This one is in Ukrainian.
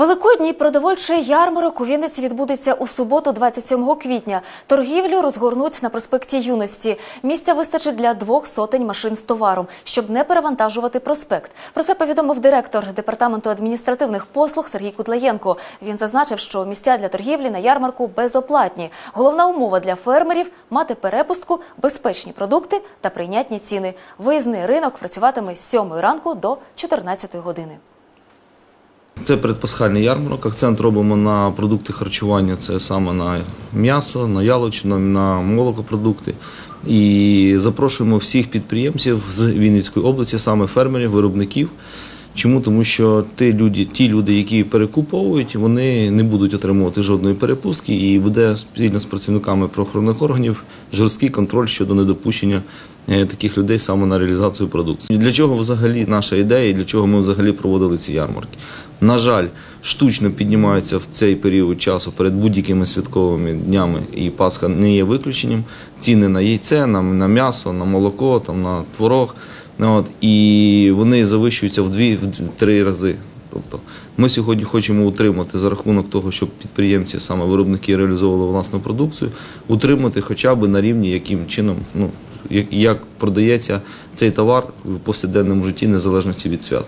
Великодній продовольчий ярмарок у Вінниці відбудеться у суботу, 27 квітня. Торгівлю розгорнуть на проспекті Юності. Місця вистачить для двох сотень машин з товаром, щоб не перевантажувати проспект. Про це повідомив директор департаменту адміністративних послуг Сергій Кудлаєнко. Він зазначив, що місця для торгівлі на ярмарку безоплатні. Головна умова для фермерів мати перепустку, безпечні продукти та прийнятні ціни. Виїзний ринок працюватиме з 7 ранку до 14 години. Це передпасхальний ярмарок. Акцент робимо на продукти харчування. Це саме на м'ясо, на яловичину, на молокопродукти. І запрошуємо всіх підприємців з Вінницької області, саме фермерів, виробників. Чому? Тому що ті люди, ті люди, які перекуповують, вони не будуть отримувати жодної перепустки, і буде спільно з працівниками правоохоронних органів жорсткий контроль щодо недопущення е, таких людей саме на реалізацію продукції. Для чого взагалі наша ідея і для чого ми взагалі проводили ці ярмарки? На жаль, штучно піднімаються в цей період часу перед будь-якими святковими днями, і Пасха не є виключенням. Ціни на яйце, на, на м'ясо, на молоко, там, на творог. От, і вони завищуються в дві в три рази. Тобто ми сьогодні хочемо утримати за рахунок того, щоб підприємці, саме виробники, реалізовували власну продукцію, утримати хоча б на рівні, яким чином, ну як, як продається цей товар в повсякденному житті, незалежності від свят.